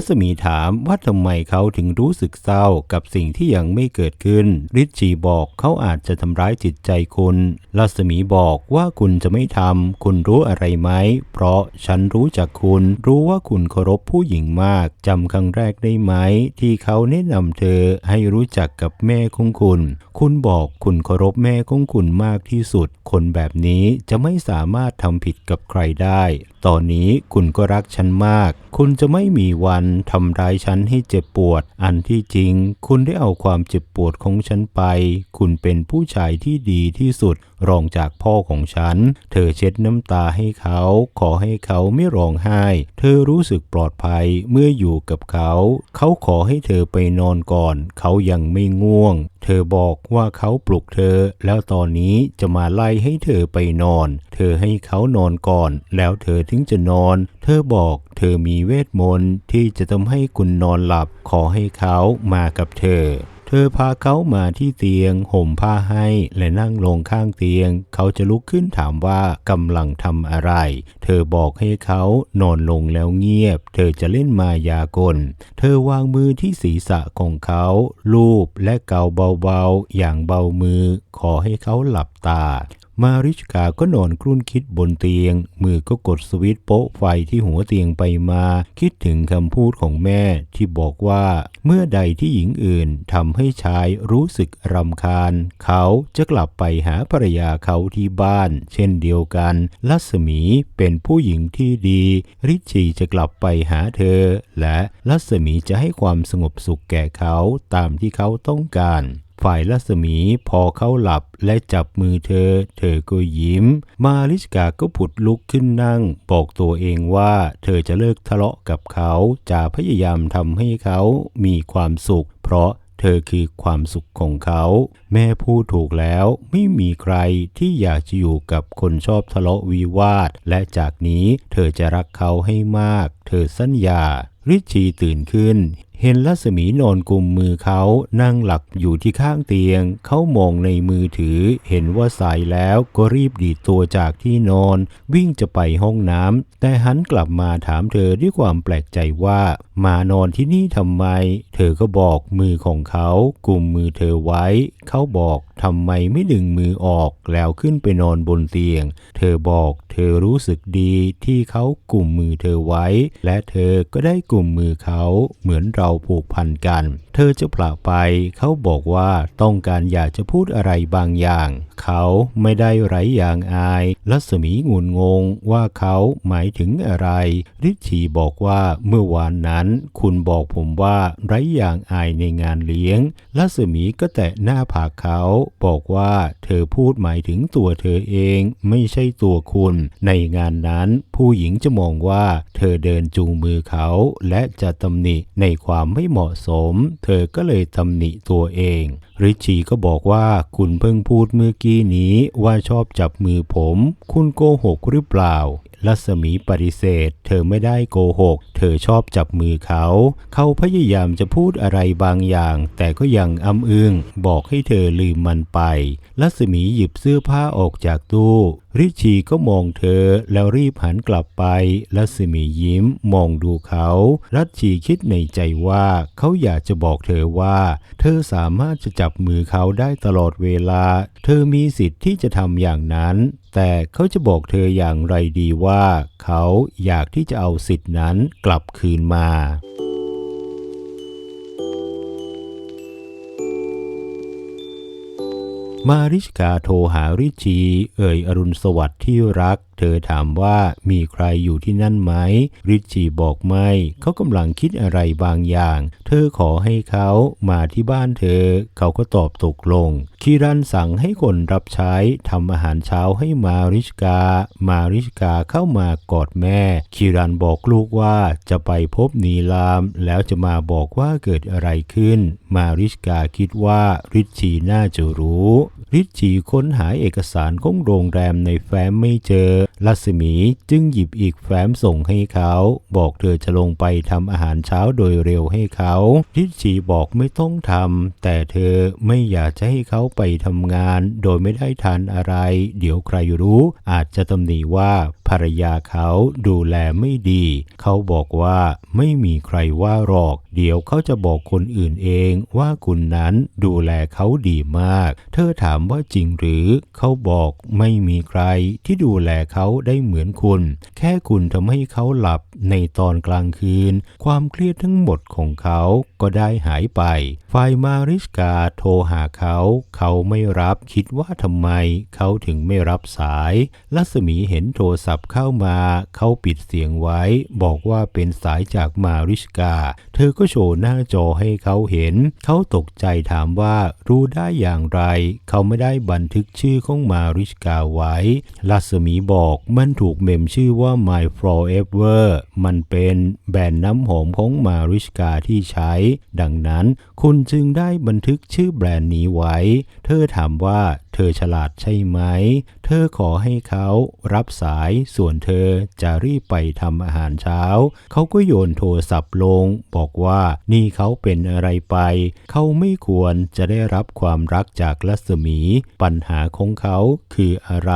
รัศมีถามว่าทำไมเขาถึงรู้สึกเศร้ากับสิ่งที่ยังไม่เกิดขึ้น ริชชีบอกเขาอาจจะทำร้ายจิตใจคุณ รัศมีบอกว่าคุณจะไม่ทำคุณรู้อะไรไหม เพราะฉันรู้จักคุณ รู้ว่าคุณเคารพผู้หญิงมากจำครั้งแรกได้ไหม ที่เขาแนะนำเธอให้รู้จักกับแม่ของคุณ คุณบอกคุณเคารพแม่ของคุณมากที่สุด คนแบบนี้จะไม่สามารถทำผิดกับใครได้ตอนนี้คุณก็รักฉันมาก คุณจะไม่มีวันทำร้ายฉันให้เจ็บปวด อันที่จริง คุณได้เอาความเจ็บปวดของฉันไป คุณเป็นผู้ชายที่ดีที่สุด รองจากพ่อของฉัน เธอเช็ดน้ำตาให้เขา ขอให้เขาไม่ร้องไห้ เธอรู้สึกปลอดภัยเมื่ออยู่กับเขา เขาขอให้เธอไปนอนก่อน เขายังไม่ง่วง เธอบอกว่าเขาปลุกเธอ แล้วตอนนี้จะมาไล่ให้เธอไปนอน เธอให้เขานอนก่อน แล้วเธอถึงจะนอน เธอบอกเธอมีเวทมนต์ที่จะทำให้คุณนอนหลับ ขอให้เขามากับเธอ เธอพาเขามาที่เตียง ห่มผ้าให้และนั่งลงข้างเตียง เขาจะลุกขึ้นถามว่ากำลังทำอะไร เธอบอกให้เขานอนลงแล้วเงียบ เธอจะเล่นมายากล เธอวางมือที่ศีรษะของเขาลูบและเกาเบาๆ อย่างเบามือ ขอให้เขาหลับตา มาริชกาก็นอนครุ่นคิดบนเตียง มือก็กดสวิตช์โป๊ะไฟที่หัวเตียงไปมา คิดถึงคำพูดของแม่ที่บอกว่าเมื่อใดที่หญิงอื่นทำให้ชายรู้สึกรำคาญ เขาจะกลับไปหาภรรยาเขาที่บ้าน เช่นเดียวกัน ลัศมีเป็นผู้หญิงที่ดี ริชชีจะกลับไปหาเธอ และลัศมีจะให้ความสงบสุขแก่เขาตามที่เขาต้องการ ฝ่ายรัศมีพอเขาหลับและจับมือเธอ เธอก็ยิ้ม มาริสกาก็ผุดลุกขึ้นนั่ง บอกตัวเองว่าเธอจะเลิกทะเลาะกับเขา จะพยายามทำให้เขามีความสุข เพราะเธอคือความสุขของเขา แม่พูดถูกแล้วไม่มีใครที่อยากจะอยู่กับคนชอบทะเลาะวิวาท และจากนี้เธอจะรักเขาให้มาก เธอสัญญาริชีตื่นขึ้น เห็นรัศมีนอนกุมมือเขานั่งหลับอยู่ที่ข้างเตียง เขามองในมือถือ เห็นว่าสายแล้วก็รีบดีดตัวจากที่นอน วิ่งจะไปห้องน้ำแต่หันกลับมาถามเธอด้วยความแปลกใจว่า มานอนที่นี่ทำไม เธอก็บอกมือของเขากุมมือเธอไว้ เขาบอกทำไมไม่ดึงมือออกแล้วขึ้นไปนอนบนเตียง เธอบอกเธอรู้สึกดีที่เขากุมมือเธอไว้ และเธอก็ได้กลุ่มมือเขาเหมือนเราผูกพันกัน เธอจะผละไปเขาบอกว่าต้องการอยากจะพูดอะไรบางอย่าง เขาไม่ได้ไรอย่างอายรัศมีงุนงงว่าเขาหมายถึงอะไรริชชีบอกว่าเมื่อวานนั้น คุณบอกผมว่าไรอย่างอายในงานเลี้ยงรัศมีก็แตะหน้าผากเขาบอกว่าเธอพูดหมายถึงตัวเธอเองไม่ใช่ตัวคุณ ในงานนั้นผู้หญิงจะมองว่าเธอเดินจูงมือเขา และจะตำหนิในความไม่เหมาะสม เธอก็เลยตำหนิตัวเอง ริชีก็บอกว่าคุณเพิ่งพูดเมื่อกี้นี้ว่าชอบจับมือผม คุณโกหกหรือเปล่า รัศมีปฏิเสธ เธอไม่ได้โกหก เธอชอบจับมือเขา เขาพยายามจะพูดอะไรบางอย่าง แต่ก็ยังอ้ำอึ้งบอกให้เธอลืมมันไปรัศมีหยิบเสื้อผ้าออกจากตู้ริชีก็มองเธอแล้วรีบหันกลับไปรัศมียิ้มมองดูเขา รัชชีคิดในใจว่าเขาอยากจะบอกเธอว่า เธอสามารถจะจับมือเขาได้ตลอดเวลา เธอมีสิทธิ์ที่จะทำอย่างนั้น แต่เขาจะบอกเธออย่างไรดีว่าเขาอยากที่จะเอาสิทธินั้นกลับคืนมามาริชกาโทรหาริชี เอ่ยอรุณสวัสดิ์ที่รัก เธอถามว่ามีใครอยู่ที่นั่นไหม ริชชีบอกไม่ เขากำลังคิดอะไรบางอย่าง เธอขอให้เขามาที่บ้านเธอ เขาก็ตอบตกลงคีรันสั่งให้คนรับใช้ทำอาหารเช้าให้มาริชกา มาริชกาเข้ามากอดแม่คีรันบอกลูกว่าจะไปพบนีลาม แล้วจะมาบอกว่าเกิดอะไรขึ้น มาริชกาคิดว่าริชชีน่าจะรู้ ริชชีค้นหาเอกสารของโรงแรมในแฟ้มไม่เจอลัศมีจึงหยิบอีกแฟ้มส่งให้เขา บอกเธอจะลงไปทำอาหารเช้าโดยเร็วให้เขา ทิชชีบอกไม่ต้องทำแต่เธอไม่อยากจะให้เขาไปทำงาน โดยไม่ได้ทานอะไร เดี๋ยวใครรู้ อาจจะตำหนิว่า ภรรยาเขาดูแลไม่ดี เขาบอกว่าไม่มีใครว่าหรอก เดี๋ยวเขาจะบอกคนอื่นเองว่าคุณนั้นดูแลเขาดีมาก เธอถามว่าจริงหรือ เขาบอกไม่มีใครที่ดูแลเขาได้เหมือนคุณ แค่คุณทำให้เขาหลับในตอนกลางคืน ความเครียดทั้งหมดของเขาก็ได้หายไป ฝ่ายมาริสกาโทรหาเขา เขาไม่รับคิดว่าทำไมเขาถึงไม่รับสายลัศมีเห็นโทรศัพท์เข้ามาเขาปิดเสียงไว้ บอกว่าเป็นสายจากมาริสกา เธอก็โชว์หน้าจอให้เขาเห็น เขาตกใจถามว่ารู้ได้อย่างไร เขาไม่ได้บันทึกชื่อของมาริสกาไว้ลัศมีบอกมันถูกเมมชื่อว่า My Forever มันเป็นแบรนด์น้ำหอมของมาริสกาที่ใช้ ดังนั้น คุณจึงได้บันทึกชื่อแบรนด์นี้ไว้ เธอถามว่าเธอฉลาดใช่ไหม เธอขอให้เขารับสายส่วนเธอจะรีบไปทำอาหารเช้า เขาก็โยนโทรศัพท์ลง บอกว่านี่เขาเป็นอะไรไป เขาไม่ควรจะได้รับความรักจากรัศมี ปัญหาของเขาคืออะไร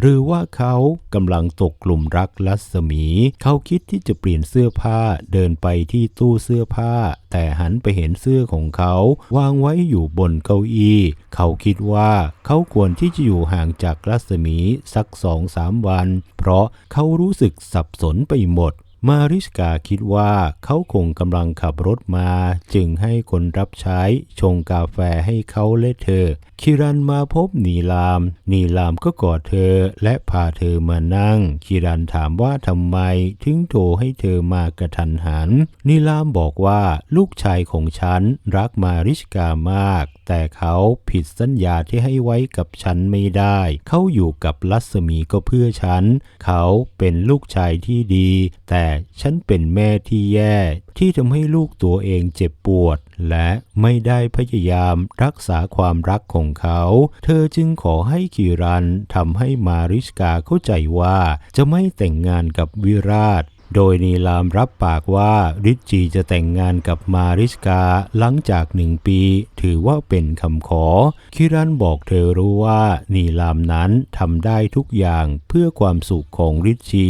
หรือว่าเขากำลังตกกลุ่มรักรัศมี เขาคิดที่จะเปลี่ยนเสื้อผ้าเดินไปที่ตู้เสื้อผ้า แต่หันไปเห็นเสื้อของเขา วางไว้อยู่บนเก้าอี้ เขาคิดว่าเขาควรที่จะอยู่ห่างจากรัศมีสักสองสามวัน เพราะเขารู้สึกสับสนไปหมด มาริสกาคิดว่าเขาคงกำลังขับรถมา จึงให้คนรับใช้ชงกาแฟให้เขาและเธอ คิรันมาพบนีลาม นีลามก็กอดเธอและพาเธอมานั่ง คิรันถามว่าทำไมถึงโทรให้เธอมากระทันหัน นีลามบอกว่าลูกชายของฉันรักมาริสกามาก แต่เขาผิดสัญญาที่ให้ไว้กับฉันไม่ได้ เขาอยู่กับลัศมีก็เพื่อฉัน เขาเป็นลูกชายที่ดี แต่ฉันเป็นแม่ที่แย่ที่ทำให้ลูกตัวเองเจ็บปวด และไม่ได้พยายามรักษาความรักของเขา เธอจึงขอให้คิรันทำให้มาริสกาเข้าใจว่าจะไม่แต่งงานกับวิราช โดยนีลามรับปากว่าริชจีจะแต่งงานกับมาริสกาหลังจากหนึ่งปี ถือว่าเป็นคำขอ คิรันบอกเธอรู้ว่านีลามนั้นทำได้ทุกอย่างเพื่อความสุขของริชจี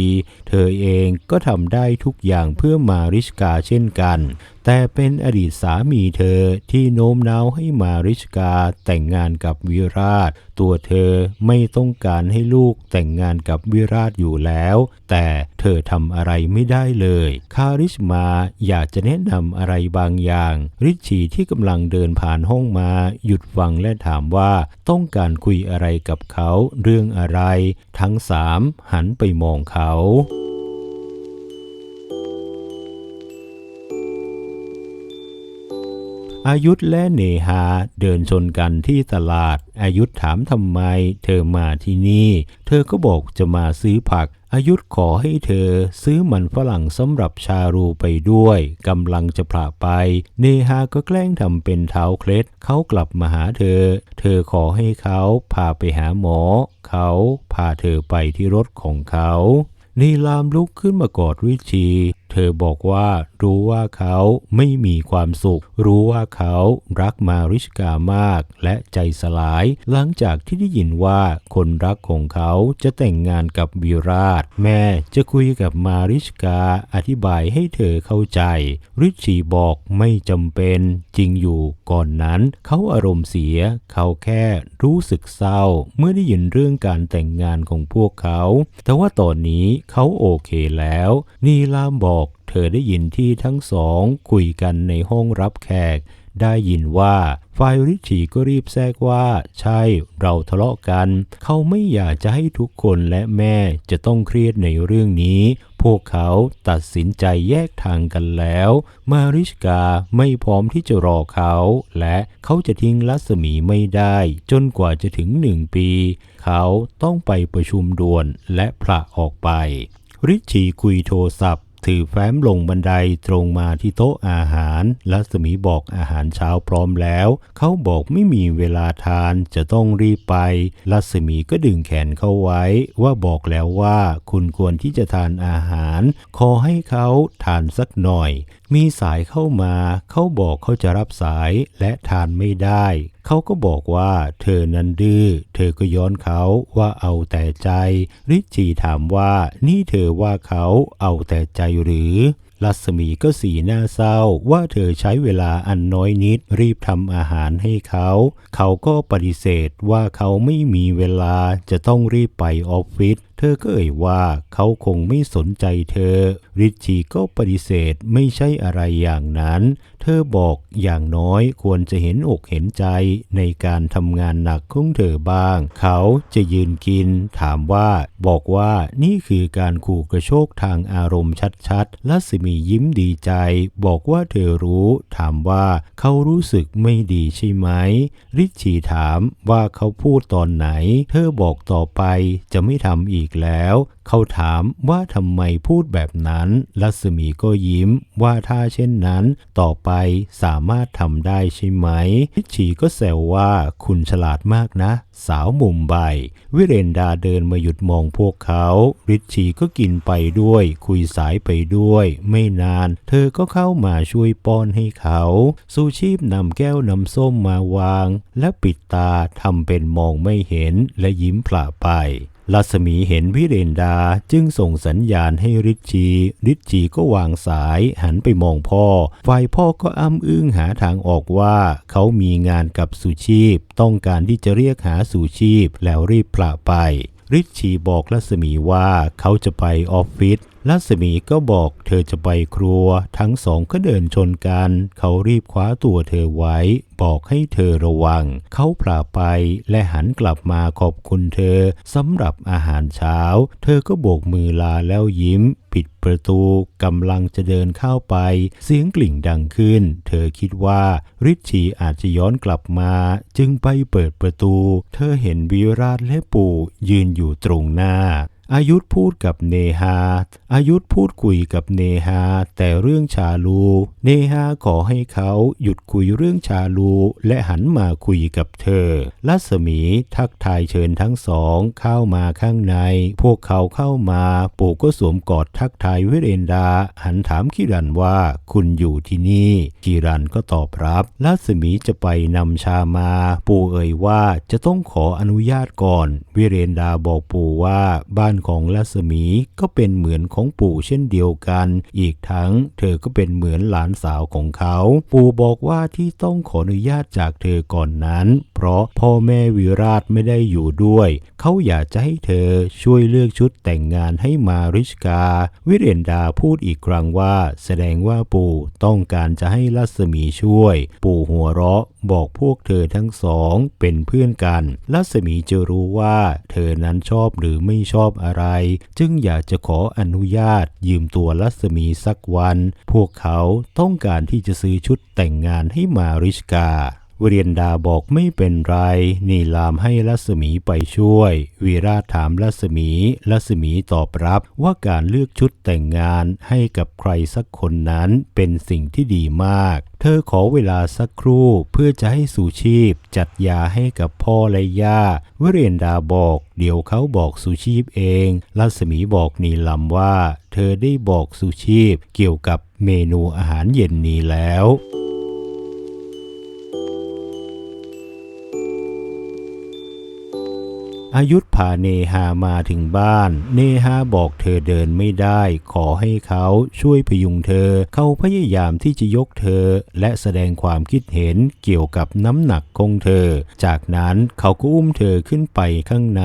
เธอเองก็ทำได้ทุกอย่างเพื่อมาริสกาเช่นกันแต่เป็นอดีตสามีเธอที่โน้มน้าวให้มาริชกาแต่งงานกับวิราช ตัวเธอไม่ต้องการให้ลูกแต่งงานกับวิราชอยู่แล้ว แต่เธอทำอะไรไม่ได้เลย คาริชมาอยากจะแนะนำอะไรบางอย่าง ริชชีที่กำลังเดินผ่านห้องมาหยุดฟังและถามว่าต้องการคุยอะไรกับเขาเรื่องอะไร ทั้งสามหันไปมองเขา อายุธและเนหาเดินชนกันที่ตลาด อายุธถามทำไม เธอมาที่นี่ เธอก็บอกจะมาซื้อผัก อายุธขอให้เธอซื้อมันฝรั่งสำหรับชารูไปด้วยกำลังจะพละไป เนหาก็แกล้งทำเป็นเท้าเคล็ดเขากลับมาหาเธอ เธอขอให้เขาพาไปหาหมอ เขาพาเธอไปที่รถของเขานีลามลุกขึ้นมากอดริชี เธอบอกว่ารู้ว่าเขาไม่มีความสุข รู้ว่าเขารักมาริชกามากและใจสลาย หลังจากที่ได้ยินว่าคนรักของเขาจะแต่งงานกับวิราช แม่จะคุยกับมาริชกาอธิบายให้เธอเข้าใจ ริชีบอกไม่จำเป็นจริงอยู่ก่อนนั้น เขาอารมณ์เสีย เขาแค่รู้สึกเศร้า เมื่อได้ยินเรื่องการแต่งงานของพวกเขา แต่ว่าตอนนี้เขาโอเคแล้ว นีลามบอกเธอได้ยินที่ทั้งสองคุยกันในห้องรับแขก ได้ยินว่าฝ่ายริชีก็รีบแทรกว่า ใช่เราทะเลาะกัน เขาไม่อยากจะให้ทุกคนและแม่จะต้องเครียดในเรื่องนี้ พวกเขาตัดสินใจแยกทางกันแล้ว มาริชกาไม่พร้อมที่จะรอเขา และเขาจะทิ้งรัศมีไม่ได้ จนกว่าจะถึงหนึ่งปี เขาต้องไปประชุมด่วนและพละออกไปริชชีคุยโทรศัพท์ ถือแฟ้มลงบันไดตรงมาที่โต๊ะอาหาร ลัศมีบอกอาหารเช้าพร้อมแล้ว เขาบอกไม่มีเวลาทานจะต้องรีบไป ลัศมีก็ดึงแขนเขาไว้ ว่าบอกแล้วว่าคุณควรที่จะทานอาหาร ขอให้เขาทานสักหน่อย มีสายเข้ามา เขาบอกเขาจะรับสายและทานไม่ได้ เขาก็บอกว่าเธอนั้นดื้อ เธอก็ย้อนเขาว่าเอาแต่ใจ ริชีถามว่านี่เธอว่าเขาเอาแต่ใจหรือรัศมีก็สีหน้าเศร้าว่าเธอใช้เวลาอันน้อยนิดรีบทำอาหารให้เขา เขาก็ปฏิเสธว่าเขาไม่มีเวลาจะต้องรีบไปออฟฟิศ เธอก็เอ่ยว่าเขาคงไม่สนใจเธอ ริชชีก็ปฏิเสธไม่ใช่อะไรอย่างนั้น เธอบอกอย่างน้อยควรจะเห็นอกเห็นใจในการทำงานหนักของเธอบ้าง เขาจะยืนกิน ถามว่าบอกว่านี่คือการขู่กระโชกทางอารมณ์ชัดๆลัศมียิ้มดีใจ บอกว่าเธอรู้ ถามว่าเขารู้สึกไม่ดีใช่ไหม ริชชีถามว่าเขาพูดตอนไหน เธอบอกต่อไปจะไม่ทำอีกแล้ว เขาถามว่าทำไมพูดแบบนั้น ลัศมีก็ยิ้มว่าถ้าเช่นนั้น ต่อไปสามารถทำได้ใช่ไหมริชชีก็แซวว่าคุณฉลาดมากนะ สาวมุมไบวิเรนดาเดินมาหยุดมองพวกเขา ริชชีก็กินไปด้วย คุยสายไปด้วย ไม่นาน เธอก็เข้ามาช่วยป้อนให้เขาสูชีพนำแก้วน้ำส้มมาวาง และปิดตาทำเป็นมองไม่เห็นและยิ้มผละไป ลัสมีเห็นวิเรนดาจึงส่งสัญญาณให้ริชชีริชชีก็วางสายหันไปมองพ่อ ฝ่ายพ่อก็อ้ำอึ้งหาทางออกว่า เขามีงานกับสุชีพ ต้องการที่จะเรียกหาสุชีพแล้วรีบพละไปริชชีบอกลัสมีว่าเขาจะไปออฟฟิศ ลัศมีก็บอกเธอจะไปครัว ทั้งสองก็เดินชนกัน เขารีบคว้าตัวเธอไว้ บอกให้เธอระวัง เขาพลาไปและหันกลับมาขอบคุณเธอสำหรับอาหารเช้า เธอก็โบกมือลาแล้วยิ้ม ปิดประตูกำลังจะเดินเข้าไป เสียงกลิ่งดังขึ้น เธอคิดว่าริชชีอาจจะย้อนกลับมา จึงไปเปิดประตู เธอเห็นวิราชและปู่ยืนอยู่ตรงหน้า อายุธพูดกับเนฮา อายุธพูดคุยกับเนฮา แต่เรื่องชาลู เนฮาขอให้เขาหยุดคุยเรื่องชาลู และหันมาคุยกับเธอ ลัศมีทักทายเชิญทั้งสองเข้ามาข้างใน พวกเขาเข้ามา ปู่ก็สวมกอดทักทายวิเรนดา หันถามคิรันว่าคุณอยู่ที่นี่คิรันก็ตอบรับ ลัศมีจะไปนำชามา ปู่เอ่ยว่าจะต้องขออนุญาตก่อนวิเรนดาบอกปู่ว่าบ้านของลัศมีก็เป็นเหมือนของปู่เช่นเดียวกัน อีกทั้งเธอก็เป็นเหมือนหลานสาวของเขา ปู่บอกว่าที่ต้องขออนุญาตจากเธอก่อนนั้น เพราะพ่อแม่วิราชไม่ได้อยู่ด้วย เขาอยากจะให้เธอช่วยเลือกชุดแต่งงานให้มาริชกา วิเรนดาพูดอีกครั้งว่า แสดงว่าปู่ต้องการจะให้ลัศมีช่วย ปู่หัวเราะบอกพวกเธอทั้งสองเป็นเพื่อนกัน ลัศมีจะรู้ว่าเธอนั้นชอบหรือไม่ชอบอะไร จึงอยากจะขออนุญาตยืมตัวลัศมีสักวัน พวกเขาต้องการที่จะซื้อชุดแต่งงานให้มาริชกา เรียนดาบอกไม่เป็นไร นีลามให้ลัศมีไปช่วย วีราถามลัศมีลัศมีตอบรับว่าการเลือกชุดแต่งงานให้กับใครสักคนนั้นเป็นสิ่งที่ดีมาก เธอขอเวลาสักครู่เพื่อจะให้สุชีพ จัดยาให้กับพ่อและย่าวิเรียนดาบอก เดี๋ยวเขาบอกสุชีพเองลัศมีบอกนีลำว่า เธอได้บอกสุชีพเกี่ยวกับเมนูอาหารเย็นนี้แล้ว อายุธพาเนฮามาถึงบ้าน เนฮาบอกเธอเดินไม่ได้ ขอให้เขาช่วยพยุงเธอ เขาพยายามที่จะยกเธอ และแสดงความคิดเห็นเกี่ยวกับน้ำหนักของเธอ จากนั้นเขาก็อุ้มเธอขึ้นไปข้างใน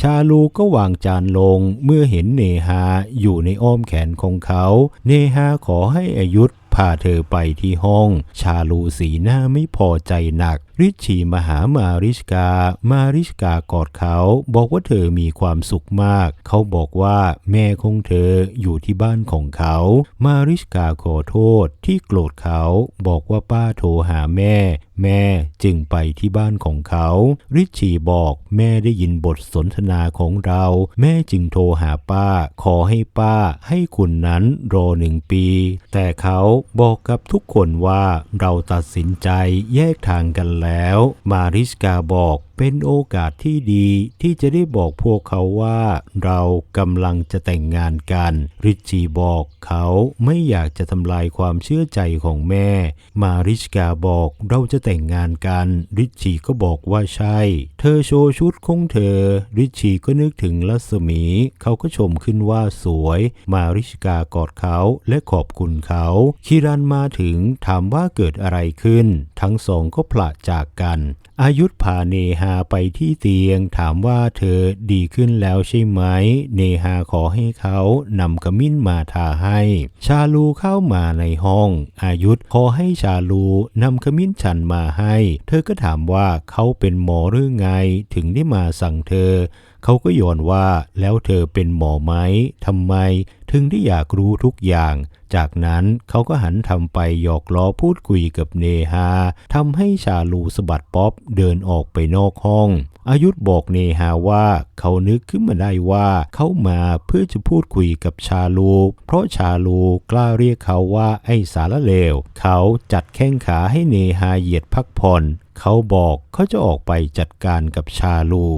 ชาลูก็วางจานลงเมื่อเห็นเนฮาอยู่ในอ้อมแขนของเขา เนฮาขอให้อายุธพาเธอไปที่ห้อง ชาลูสีหน้าไม่พอใจหนัก ริชีมหามาริชกา มาริชกากอดเขา บอกว่าเธอมีความสุขมาก เขาบอกว่าแม่ของเธออยู่ที่บ้านของเขา มาริชกาขอโทษที่โกรธเขา บอกว่าป้าโทรหาแม่ แม่จึงไปที่บ้านของเขา ริชชีบอกแม่ได้ยินบทสนทนาของเรา แม่จึงโทรหาป้า ขอให้ป้าให้คุณนั้นรอหนึ่งปี แต่เขาบอกกับทุกคนว่าเราตัดสินใจแยกทางกันแล้วแล้ว มาริสกาบอกเป็นโอกาสที่ดีที่จะได้บอกพวกเขาว่าเรากำลังจะแต่งงานกัน ริชชีบอกเขาไม่อยากจะทำลายความเชื่อใจของแม่ มาริสกาบอกเราจะแต่งงานกัน ริชชีก็บอกว่าใช่ เธอโชว์ชุดของเธอ ริชชีก็นึกถึงรัศมี เขาก็ชมขึ้นว่าสวย มาริสกากอดเขาและขอบคุณเขา คิรันมาถึงถามว่าเกิดอะไรขึ้น ทั้งสองก็พละจากกัน อายุธพาเนหาไปที่เตียงถามว่าเธอดีขึ้นแล้วใช่ไหม เนหาขอให้เขานำขมิ้นมาทาให้ ชาลูเข้ามาในห้อง อายุธขอให้ชาลูนำขมิ้นชันมาให้ เธอก็ถามว่าเขาเป็นหมอหรือไงถึงได้มาสั่งเธอ เขาก็โยนว่าแล้วเธอเป็นหมอไหมทำไม ถึงได้อยากรู้ทุกอย่าง จากนั้นเขาก็หันทำไปหยอกล้อพูดคุยกับเนฮาทำให้ชาลูสะบัดป๊อปเดินออกไปนอกห้อง อายุธบอกเนฮาว่าเขานึกขึ้นมาได้ว่าเขามาเพื่อจะพูดคุยกับชาลู เพราะชาลูกล้าเรียกเขาว่าไอ้สารเลว เขาจัดแข้งขาให้เนฮาเหยียดพักผ่อน เขาบอกเขาจะออกไปจัดการกับชาลู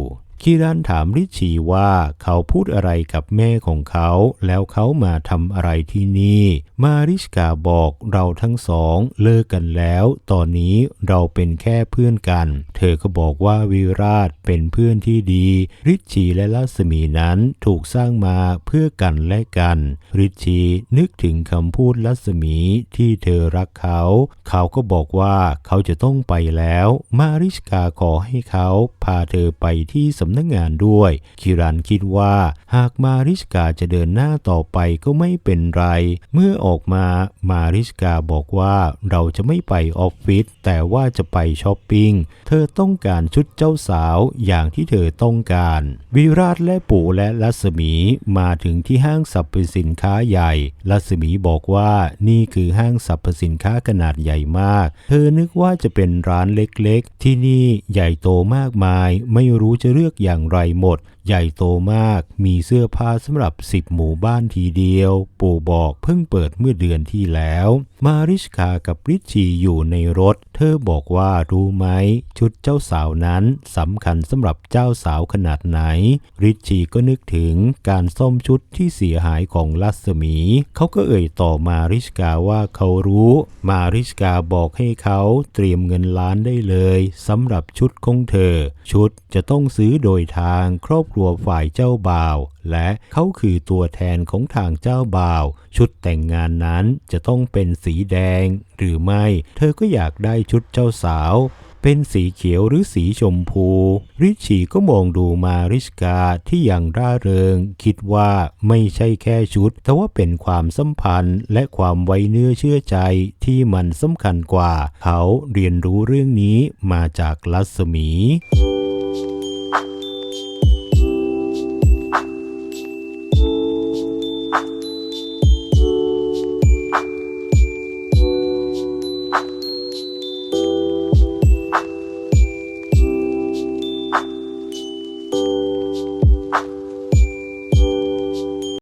คีรันถามริชีว่าเขาพูดอะไรกับแม่ของเขา แล้วเขามาทำอะไรที่นี่ มาริสกาบอกเราทั้งสองเลิกกันแล้ว ตอนนี้เราเป็นแค่เพื่อนกัน เธอก็บอกว่าวิราชเป็นเพื่อนที่ดี ริชีและลัศมีนั้นถูกสร้างมาเพื่อกันและกัน ริชีนึกถึงคำพูดลัศมีที่เธอรักเขา เขาก็บอกว่าเขาจะต้องไปแล้ว มาริสกาขอให้เขาพาเธอไปที่สำนักงงานด้วย คิรันคิดว่า หากมาริสกาจะเดินหน้าต่อไปก็ไม่เป็นไร เมื่อออกมามาริสกาบอกว่าเราจะไม่ไปออฟฟิศแต่ว่าจะไปช้อปปิ้ง เธอต้องการชุดเจ้าสาวอย่างที่เธอต้องการ วิราชและปู่และลัศมีมาถึงที่ห้างสรรพสินค้าใหญ่ ลัศมีบอกว่านี่คือห้างสรรพสินค้าขนาดใหญ่มาก เธอนึกว่าจะเป็นร้านเล็กๆ ที่นี่ใหญ่โตมากมาย ไม่รู้จะเลือกอย่างไรหมดใหญ่โตมากมีเสื้อผ้าสำหรับสิบหมู่บ้านทีเดียว ปู่บอกเพิ่งเปิดเมื่อเดือนที่แล้ว มาริชคากับริชชีอยู่ในรถ เธอบอกว่ารู้ไหม ชุดเจ้าสาวนั้นสำคัญสำหรับเจ้าสาวขนาดไหน ริชชีก็นึกถึงการซ่อมชุดที่เสียหายของลัศมี เขาก็เอ่ยต่อมาริชกาว่าเขารู้ มาริชกาบอกให้เขาเตรียมเงินล้านได้เลยสำหรับชุดของเธอ ชุดจะต้องซื้อโดยทางครอบครัวฝ่ายเจ้าบ่าว และเขาคือตัวแทนของทางเจ้าบ่าว ชุดแต่งงานนั้นจะต้องเป็นสีแดง หรือไม่ เธอก็อยากได้ชุดเจ้าสาว เป็นสีเขียวหรือสีชมพู ริชีก็มองดูมาริชกาที่ยังร่าเริง คิดว่าไม่ใช่แค่ชุด แต่ว่าเป็นความสัมพันธ์และความไว้เนื้อเชื่อใจที่มันสำคัญกว่า เขาเรียนรู้เรื่องนี้มาจากลัศมี